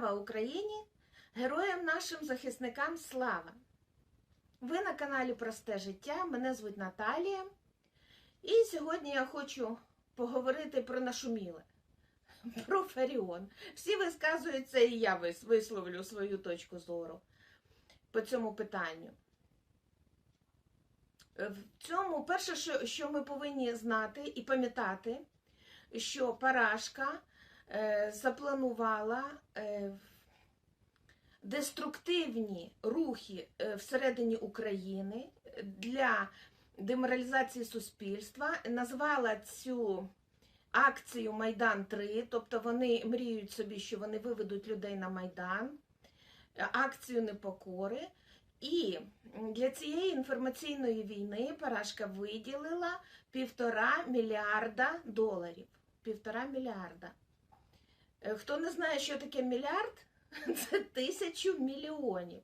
Слава Україні! Героям нашим захисникам слава! Ви на каналі Просте життя. Мене звуть Наталія. І сьогодні я хочу поговорити про нашуміле, про Фаріон. Всі висказуються, і я висловлю свою точку зору по цьому питанню. В цьому перше, що, ми повинні знати і пам'ятати, що Парашка запланувала е, деструктивні рухи е, всередині України для деморалізації суспільства, назвала цю акцію Майдан 3, тобто вони мріють собі, що вони виведуть людей на Майдан, е, акцію непокори. І для цієї інформаційної війни Парашка виділила півтора мільярда доларів. Півтора мільярда. Е, Хто не знає, що таке мільярд, це тисячу мільйонів.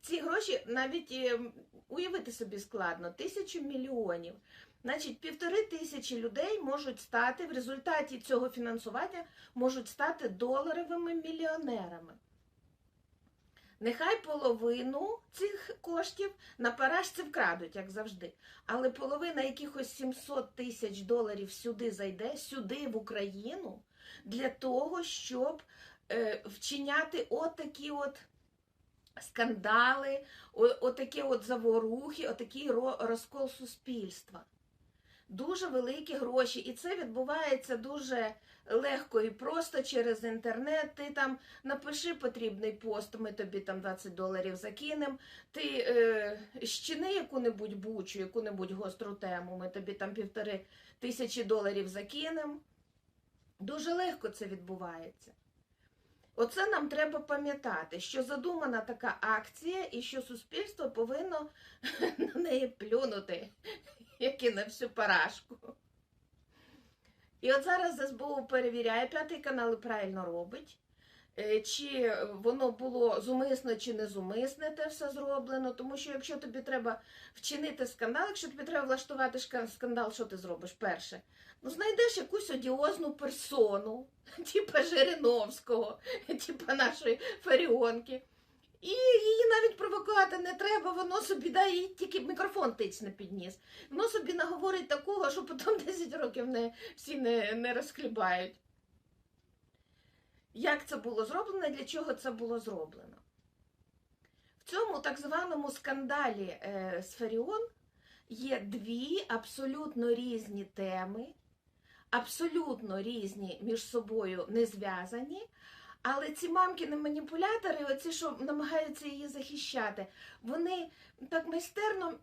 Ці гроші навіть е, уявити собі складно, тисячу мільйонів. Значить, півтори тисячі людей можуть стати в результаті цього фінансування можуть стати доларовими мільйонерами. Нехай половину цих коштів на парашці вкрадуть, як завжди. Але половина якихось 700 тисяч доларів сюди зайде, сюди в Україну, для того, щоб е, вчиняти отакі от скандали, отакі от заворухи, отакий розкол суспільства. Дуже великі гроші, і це відбувається дуже легко і просто через інтернет. Ти там напиши потрібний пост, ми тобі там 20 доларів закинемо. Ти е, щини яку-небудь бучу, яку-небудь гостру тему, ми тобі там півтори тисячі доларів закинемо. Дуже легко це відбувається. Оце нам треба пам'ятати, що задумана така акція і що суспільство повинно на неї плюнути, як і на всю парашку. І от зараз СБУ перевіряє, п'ятий канал і правильно робить, чи воно було зумисне чи не зумисне те все зроблено. Тому що якщо тобі треба вчинити скандал, якщо тобі треба влаштувати скандал, що ти зробиш? Перше, ну знайдеш якусь одіозну персону, типа Жириновського, типа нашої Фаріонки. І її навіть провокувати не треба, воно собі да, їй тільки мікрофон тицьне підніс. Воно собі наговорить такого, що потім 10 років не, всі не, не розхлібають. Як це було зроблено, для чого це було зроблено? В цьому так званому скандалі е, з Фаріон є дві абсолютно різні теми, абсолютно різні між собою не зв'язані. Але ці мамкіни маніпулятори, оці, що намагаються її захищати, вони так майстерно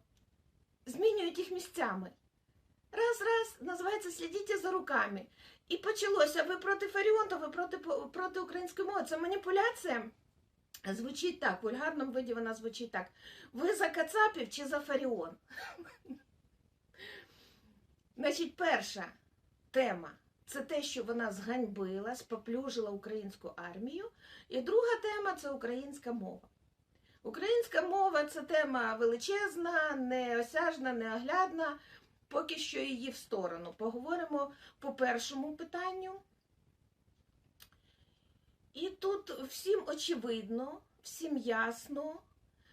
змінюють їх місцями. Раз, раз, називається слідіть за руками. І почалося. Ви проти Фаріон, ви проти, проти української мови. Це маніпуляція. Звучить так, в вульгарному виді вона звучить так. Ви за Кацапів чи за Фаріон? Значить, перша тема це те, що вона зганьбила, споплюжила українську армію. І друга тема це українська мова. Українська мова це тема величезна, неосяжна, неоглядна. Поки що її в сторону. Поговоримо по першому питанню. І тут всім очевидно, всім ясно,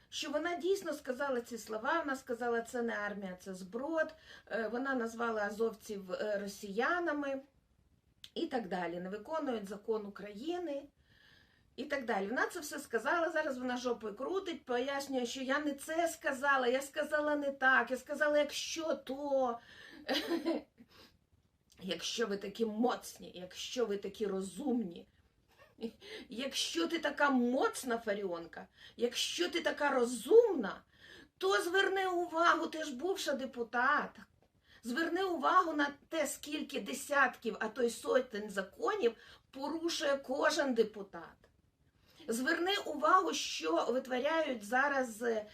що вона дійсно сказала ці слова. Вона сказала, це не армія, це зброд. Е, Вона назвала азовців е, росіянами і так далі. Не виконують закон України. І так далі. Вона це все сказала. Зараз вона жопою крутить, пояснює, що я не це сказала, я сказала не так. Я сказала, якщо то. Якщо ви такі моцні, якщо ви такі розумні, якщо ти така моцна Фаріонка, якщо ти така розумна, то зверни увагу, ти ж бувша депутат. Зверни увагу на те, скільки десятків, а то й сотень законів порушує кожен депутат. Зверни увагу, що витворяють зараз е,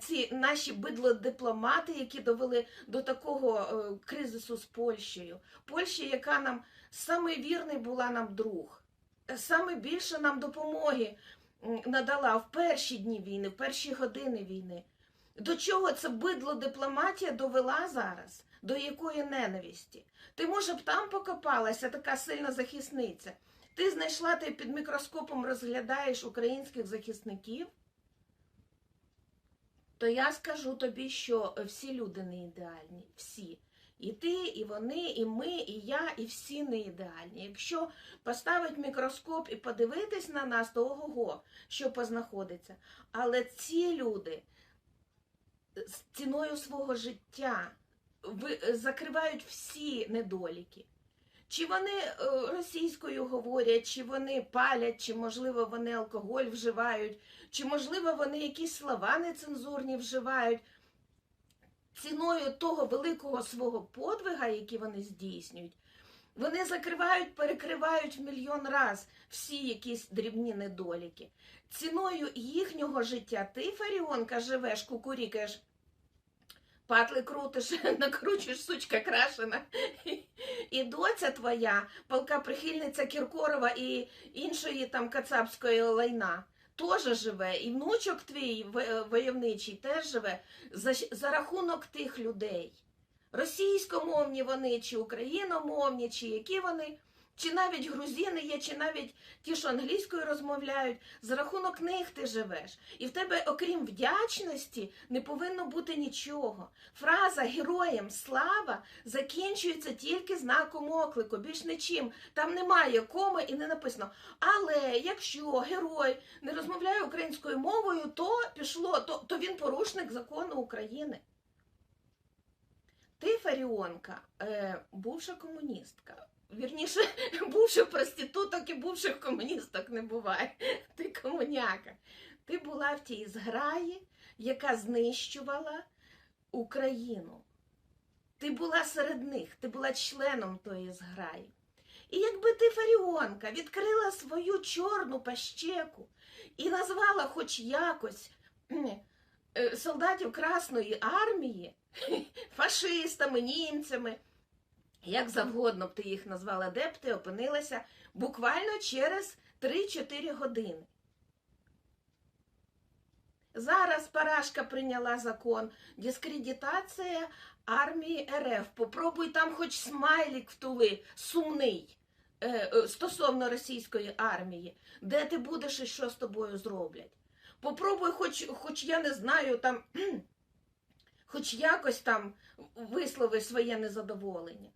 ці наші бидлодипломати, які довели до такого е, кризису з Польщею. Польща, яка нам саме вірний була нам друг, е, саме більше нам допомоги надала в перші дні війни, в перші години війни. До чого це бидлодипломатія довела зараз? До якої ненависті? Ти, може б там покопалася така сильна захисниця. Ти знайшла, ти під мікроскопом розглядаєш українських захисників, то я скажу тобі, що всі люди не ідеальні. Всі. І ти, і вони, і ми, і я, і всі не ідеальні. Якщо поставити мікроскоп і подивитись на нас, то ого, що познаходиться. Але ці люди з ціною свого життя закривають всі недоліки. Чи вони е, російською говорять, чи вони палять, чи, можливо, вони алкоголь вживають, чи, можливо, вони якісь слова нецензурні вживають. Ціною того великого свого подвига, який вони здійснюють, вони закривають, перекривають мільйон раз всі якісь дрібні недоліки. Ціною їхнього життя ти, Фаріонка, живеш, кукурікаєш, патли крутиш, накручуєш, сучка крашена. І доця твоя, палка прихильниця Кіркорова і іншої там кацапської лайна, теж живе. І внучок твій войовничий теж живе за, за рахунок тих людей. Російськомовні вони, чи україномовні, чи які вони, чи навіть грузини є, чи навіть ті, що англійською розмовляють, за рахунок них ти живеш. І в тебе, окрім вдячності, не повинно бути нічого. Фраза героям слава закінчується тільки знаком оклику, більш нічим. Там немає коми і не написано. Але якщо герой не розмовляє українською мовою, то пішло, то, то він порушник закону України. Ти, Фаріонка, е, бувша комуністка. Вірніше, бувших проституток і бувших комуністок не буває. Ти комуняка. Ти була в тій зграї, яка знищувала Україну. Ти була серед них, ти була членом тої зграї. І якби ти, Фаріонка, відкрила свою чорну пащеку і назвала хоч якось е, солдатів Красної армії фашистами, німцями, як завгодно б ти їх назвала, де б опинилася буквально через 3-4 години. Зараз Парашка прийняла закон дискредитація армії РФ. Попробуй там хоч смайлік втули, сумний е, е, стосовно російської армії, де ти будеш і що з тобою зроблять. Попробуй, хоч, хоч я не знаю, там, хоч якось там вислови своє незадоволення.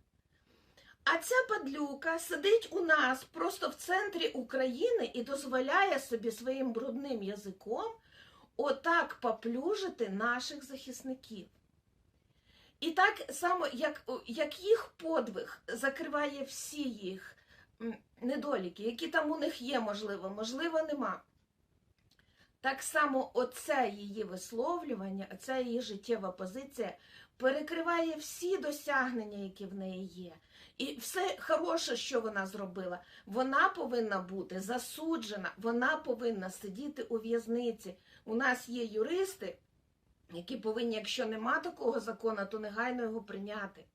А ця падлюка сидить у нас просто в центрі України і дозволяє собі своїм брудним язиком отак поплюжити наших захисників. І так само, як, як їх подвиг закриває всі їх недоліки, які там у них є, можливо, можливо, нема. Так само оце її висловлювання, оця її життєва позиція перекриває всі досягнення, які в неї є. І все хороше, що вона зробила, вона повинна бути засуджена, вона повинна сидіти у в'язниці. У нас є юристи, які повинні, якщо нема такого закону, то негайно його прийняти.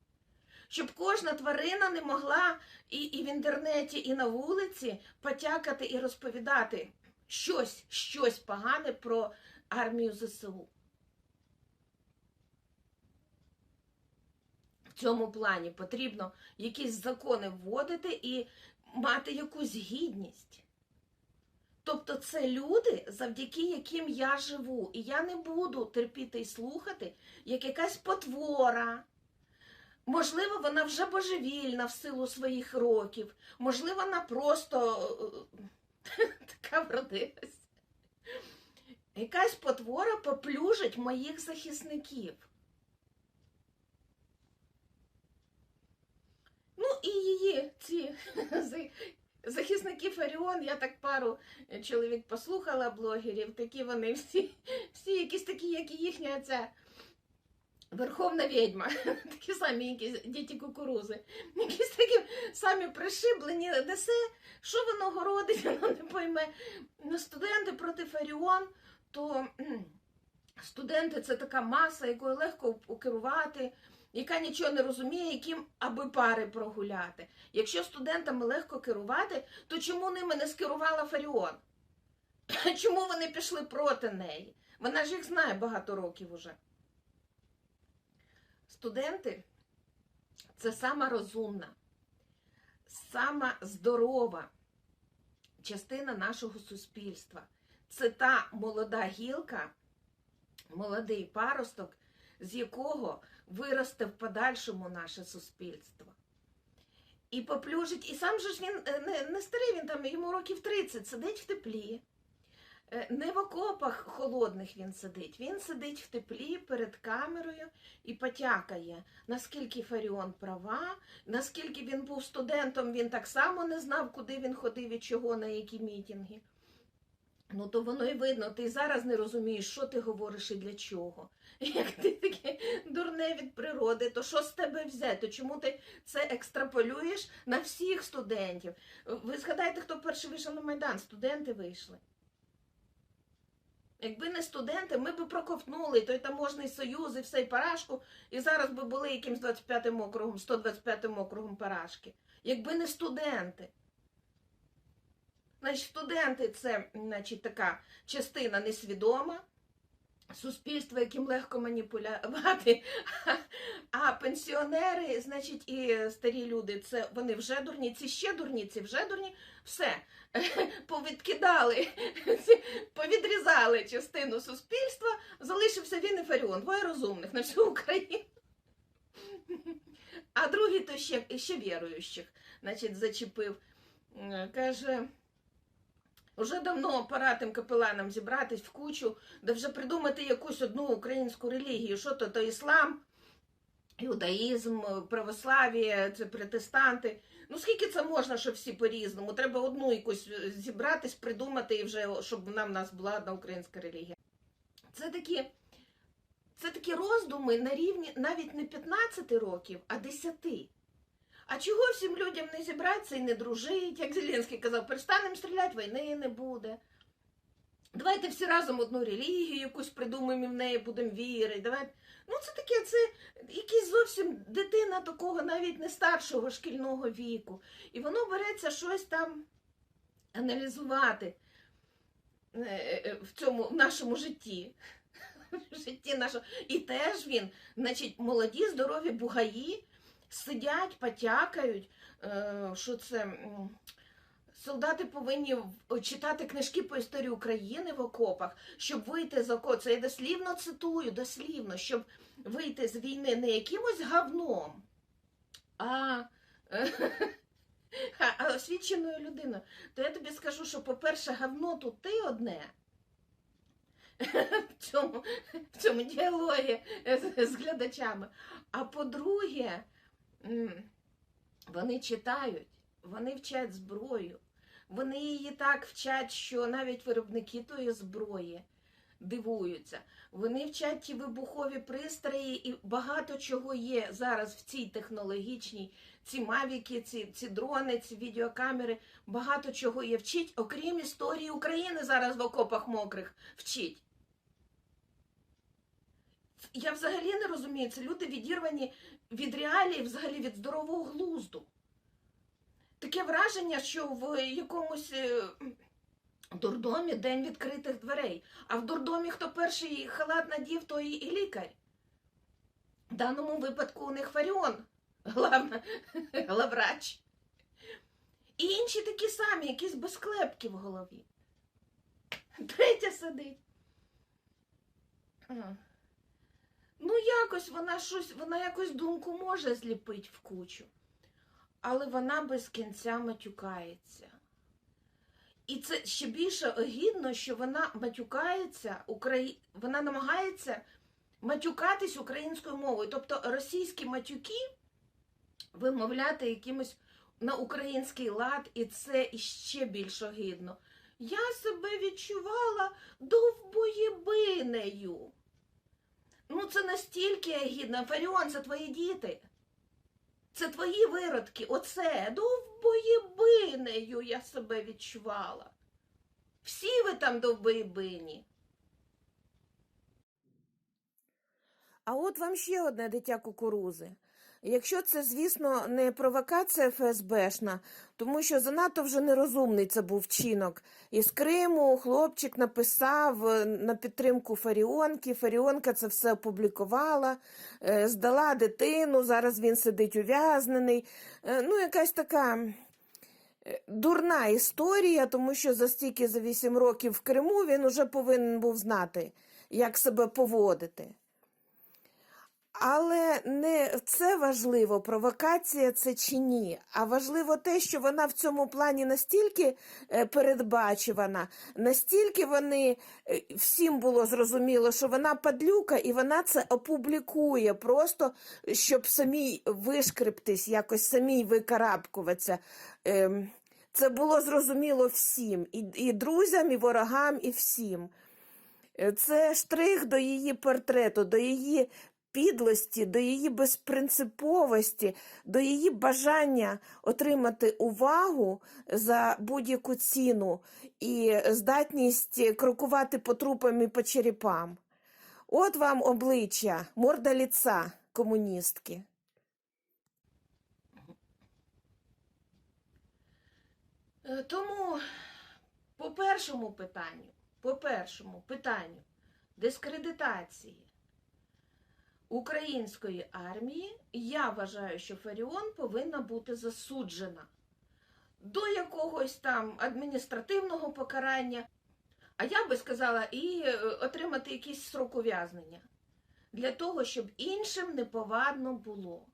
Щоб кожна тварина не могла і, і в інтернеті, і на вулиці потякати і розповідати щось, щось погане про армію ЗСУ. В цьому плані потрібно якісь закони вводити і мати якусь гідність. Тобто це люди, завдяки яким я живу. І я не буду терпіти і слухати, як якась потвора. Можливо, вона вже божевільна в силу своїх років, можливо, вона просто е, така вродилась. Якась потвора поплюжить моїх захисників. Ну і її ці за- захисники Фаріон, я так пару е, чоловік послухала блогерів, такі вони всі, всі якісь такі, як і їхня ця верховна відьма, такі самі якісь діти кукурузи, якісь такі самі пришиблені, несе, що воно городить, воно не пойме. Ну, студенти проти Фаріон, то студенти це така маса, якою легко керувати яка нічого не розуміє, яким аби пари прогуляти. Якщо студентами легко керувати, то чому ними не скерувала Фаріон? Чому вони пішли проти неї? Вона ж їх знає багато років уже. Студенти це сама розумна, сама здорова частина нашого суспільства. Це та молода гілка, молодий паросток, з якого виросте в подальшому наше суспільство. І поплюжить, і сам же ж він е, не, не старий, він там йому років 30, сидить в теплі. Е, Не в окопах холодних він сидить. Він сидить в теплі перед камерою і потякає, наскільки Фаріон права, наскільки він був студентом, він так само не знав, куди він ходив і чого, на які мітинги. Ну, то воно і видно, ти зараз не розумієш, що ти говориш і для чого. Як ти таке дурне від природи, то що з тебе взяти? Чому ти це екстраполюєш на всіх студентів? Ви згадайте, хто перший вийшов на Майдан? Студенти вийшли. Якби не студенти, ми б проковтнули той таможний союз і все і парашку, і зараз би були якимсь 25-м округом, 125-м округом парашки. Якби не студенти. Значить, студенти це значить, така частина несвідома, суспільство, яким легко маніпулювати. А пенсіонери, значить, і старі люди, це вони вже дурні, ці ще дурні, ці вже дурні. Все, повідкидали, повідрізали частину суспільства, залишився він і Фаріон, двоє розумних на всю Україну. А другий то ще, ще віруючих, значить, зачепив. Каже, вже давно пора тим капеланам зібратись в кучу, де вже придумати якусь одну українську релігію. Що то, то іслам, іудаїзм, православ'я, це протестанти. Ну скільки це можна, щоб всі по-різному? Треба одну якусь е, зібратись, придумати і вже, щоб нам в нас була одна українська релігія. Це такі, це такі роздуми на рівні навіть не 15 років, а 10. А чого всім людям не зібратися і не дружить? Як Зеленський казав, перестанемо стріляти, війни не буде. Давайте всі разом одну релігію якусь придумаємо і в неї будемо вірити. Давайте. Ну, це таке, це якийсь зовсім дитина такого навіть не старшого шкільного віку. І воно береться щось там аналізувати е, е, в цьому в нашому житті. В житті нашого. І теж він, значить, молоді, здорові бугаї сидять, потякають, е, що це. Солдати повинні читати книжки по історії України в окопах, щоб вийти з окопу. Це я дослівно цитую, дослівно, щоб вийти з війни не якимось говном, а, а, а освіченою людиною. То я тобі скажу, що, по-перше, говно тут ти одне. В цьому, в цьому діалогі з, з глядачами. А по-друге, вони читають, вони вчать зброю. Вони її так вчать, що навіть виробники тої зброї дивуються. Вони вчать ті вибухові пристрої, і багато чого є зараз в цій технологічній, ці мавіки, ці, ці дрони, ці відеокамери. Багато чого є вчить, окрім історії України зараз в окопах мокрих вчить. Я взагалі не розумію, це люди відірвані від реалії, взагалі від здорового глузду. Таке враження, що в якомусь е, дурдомі день відкритих дверей. А в дурдомі хто перший халат надів, той і лікар. В даному випадку у них Фаріон, главна, главврач. І інші такі самі, якісь без клепки в голові. Третя сидить. Ну, якось вона щось, вона якось думку може зліпити в кучу але вона без кінця матюкається. І це ще більше огідно, що вона матюкається, украї... вона намагається матюкатись українською мовою. Тобто російські матюки вимовляти якимось на український лад, і це іще більш огидно. Я себе відчувала довбоєбинею. Ну, це настільки гідно. Фаріон, це твої діти. Це твої виродки. Оце довбоєбинею я себе відчувала. Всі ви там довбоєбині. А от вам ще одне дитя кукурузи. Якщо це, звісно, не провокація ФСБшна, тому що занадто вже нерозумний це був вчинок. Із Криму хлопчик написав е, на підтримку Фаріонки. Фаріонка це все опублікувала, е, здала дитину, зараз він сидить ув'язнений. Е, Ну, якась така Дурна історія, тому що за стільки за 8 років в Криму він уже повинен був знати, як себе поводити. Але не це важливо, провокація це чи ні. А важливо те, що вона в цьому плані настільки е, передбачувана, настільки вони е, всім було зрозуміло, що вона падлюка, і вона це опублікує, просто щоб самій вишкрептись, якось самій викарабкуватися. Ем, Це було зрозуміло всім, і, і друзям, і ворогам, і всім. Е, Це штрих до її портрету, до її підлості, до її безпринциповості, до її бажання отримати увагу за будь-яку ціну і здатність крокувати по трупам і по черепам. От вам обличчя, морда ліца комуністки. Е, Тому по першому питанню, по першому питанню дискредитації української армії, я вважаю, що Фаріон повинна бути засуджена до якогось там адміністративного покарання, а я би сказала, і е, отримати якийсь срок ув'язнення для того, щоб іншим неповадно було.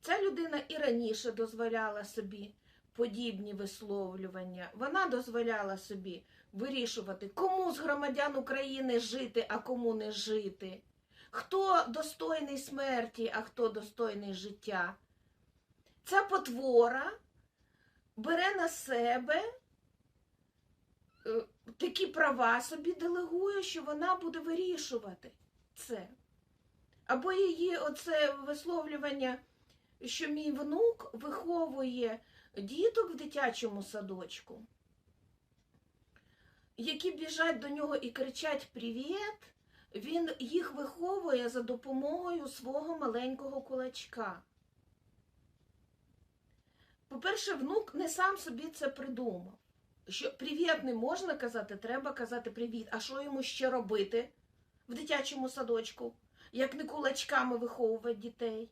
Ця людина і раніше дозволяла собі подібні висловлювання. Вона дозволяла собі вирішувати, кому з громадян України жити, а кому не жити, хто достойний смерті, а хто достойний життя. Ця потвора бере на себе е, такі права собі делегує, що вона буде вирішувати це. Або її оце висловлювання що мій внук виховує діток в дитячому садочку, які біжать до нього і кричать Привіт, він їх виховує за допомогою свого маленького кулачка. По-перше, внук не сам собі це придумав. Що привіт не можна казати, треба казати привіт. А що йому ще робити в дитячому садочку, як не кулачками виховувати дітей?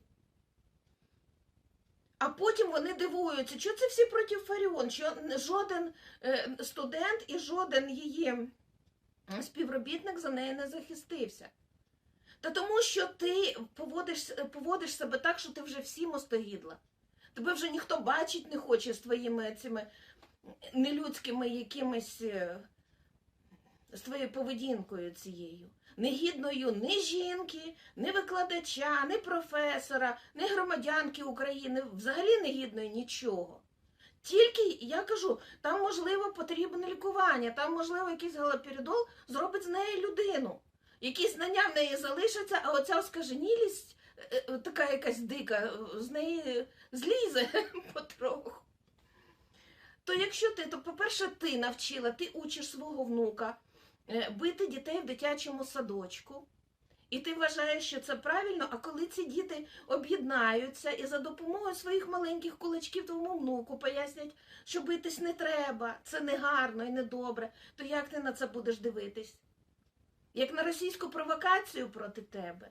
А потім вони дивуються, що це всі проти Фаріон, що жоден е, студент і жоден її співробітник за неї не захистився. Та тому, що ти поводиш, поводиш себе так, що ти вже всім остогідла. Тебе вже ніхто бачить не хоче з твоїми цими нелюдськими якимись е, з твоєю поведінкою цією. Негідною ні жінки, ні викладача, ні професора, ні громадянки України, взагалі негідною нічого. Тільки, я кажу, там, можливо, потрібне лікування, там, можливо, якийсь галоперидол зробить з неї людину. Якісь знання в неї залишаться, а оця оскаженілість, е, е, така якась дика, з неї злізе потроху. То якщо ти, то, по-перше, ти навчила, ти учиш свого внука бити дітей в дитячому садочку. І ти вважаєш, що це правильно, а коли ці діти об'єднаються і за допомогою своїх маленьких кулачків твоєму внуку пояснять, що битись не треба, це не гарно і не добре, то як ти на це будеш дивитись? Як на російську провокацію проти тебе?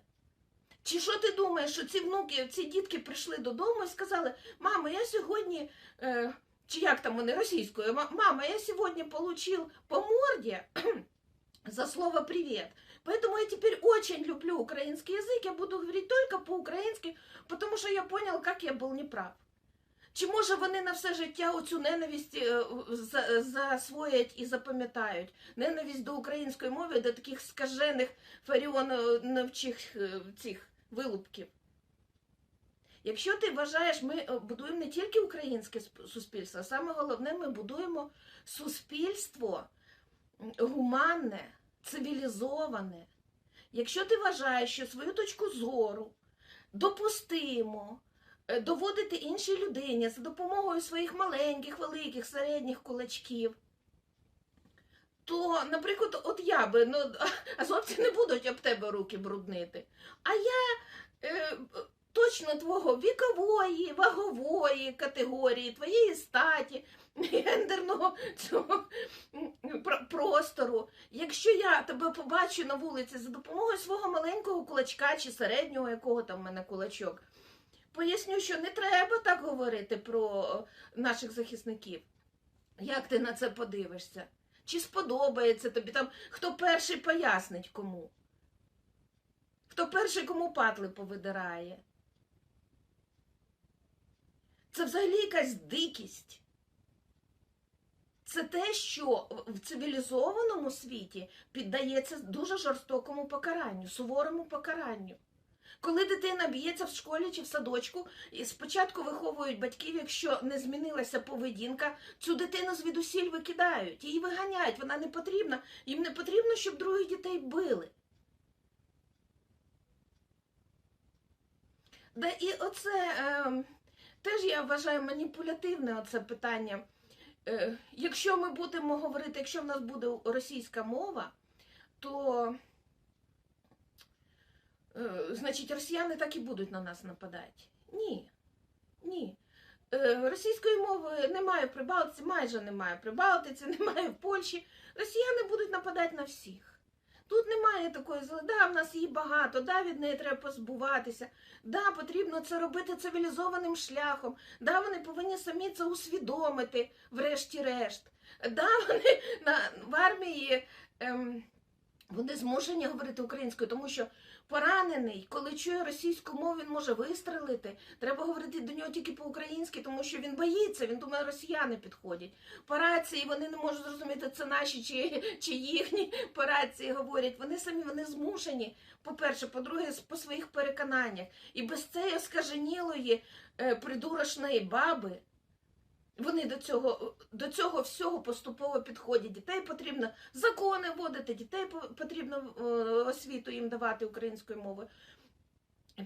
Чи що ти думаєш, що ці внуки, ці дітки прийшли додому і сказали, мамо, я сьогодні. Е, чи як там вони російською, «Ма- мама, я сегодня получил по морде за слово «привет». Поэтому я теперь очень люблю украинский язык, я буду говорить только по-українськи, потому що я понял, как я был неправ. Чи може вони на все життя оцю ненависть е, за- засвоять і запам'ятають? Ненависть до української мови, до таких скажених фаріоновчих е, цих вилупків. Якщо ти вважаєш, ми е, будуємо не тільки українське сп- суспільство, а саме головне, ми будуємо суспільство м, гуманне, цивілізоване. Якщо ти вважаєш, що свою точку зору допустимо е, доводити іншій людині за допомогою своїх маленьких, великих, середніх кулачків, то, наприклад, от я би, ну, азовці не будуть об тебе руки бруднити. А я е, точно твого вікової, вагової категорії, твоєї статі, гендерного цього простору. Якщо я тебе побачу на вулиці за допомогою свого маленького кулачка чи середнього, якого там в мене кулачок, поясню, що не треба так говорити про наших захисників. Як ти на це подивишся? Чи сподобається тобі там, хто перший пояснить кому? Хто перший кому патли повидирає? Це взагалі якась дикість. Це те, що в цивілізованому світі піддається дуже жорстокому покаранню, суворому покаранню. Коли дитина б'ється в школі чи в садочку, і спочатку виховують батьків, якщо не змінилася поведінка, цю дитину звідусіль викидають, її виганяють, вона не потрібна. Їм не потрібно, щоб других дітей били. Да і оце е, теж я вважаю маніпулятивне оце питання. Е, якщо ми будемо говорити, якщо в нас буде російська мова, то е, значить росіяни так і будуть на нас нападати. Ні. Ні. Е, російської мови немає в Прибалтиці, майже немає в Прибалтиці, немає в Польщі. Росіяни будуть нападати на всіх. Тут немає такої да, в нас її багато, да, від неї треба позбуватися, да, потрібно це робити цивілізованим шляхом, да, вони повинні самі це усвідомити, врешті-решт. Да, вони на, в армії ем, вони змушені говорити українською, тому що поранений, коли чує російську мову, він може вистрелити. Треба говорити до нього тільки по-українськи, тому що він боїться, він думає, росіяни підходять. По рації вони не можуть зрозуміти, це наші чи, чи їхні по рації говорять. Вони самі вони змушені. По-перше, по-друге, по своїх переконаннях. І без цієї оскаженілої е, придурочної баби. Вони до цього, до цього всього поступово підходять. Дітей потрібно закони вводити, дітей потрібно е, освіту їм давати українською мовою.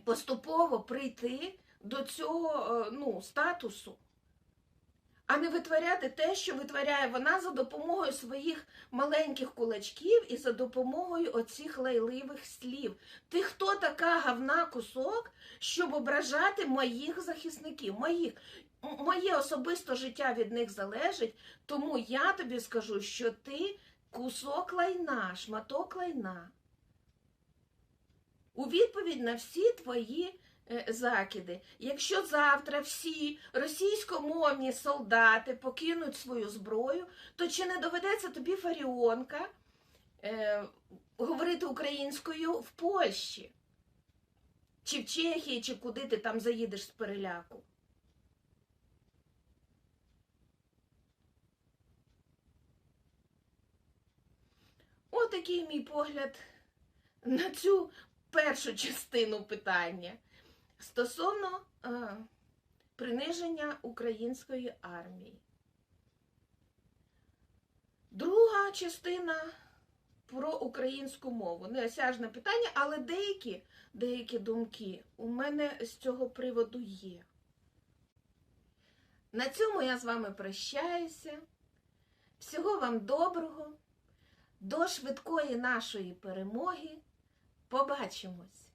Поступово прийти до цього е, ну, статусу, а не витворяти те, що витворяє вона за допомогою своїх маленьких кулачків і за допомогою оцих лайливих слів. Ти хто така гавна кусок, щоб ображати моїх захисників? Моїх. Моє особисте життя від них залежить, тому я тобі скажу, що ти кусок лайна, шматок лайна. У відповідь на всі твої е, закиди. Якщо завтра всі російськомовні солдати покинуть свою зброю, то чи не доведеться тобі Фаріонка е, говорити українською в Польщі? Чи в Чехії, чи куди ти там заїдеш з переляку? Отакий мій погляд на цю першу частину питання стосовно е, приниження української армії. Друга частина про українську мову. Неосяжне питання, але деякі, деякі думки у мене з цього приводу є. На цьому я з вами прощаюся. Всього вам доброго. До швидкої нашої перемоги. Побачимось!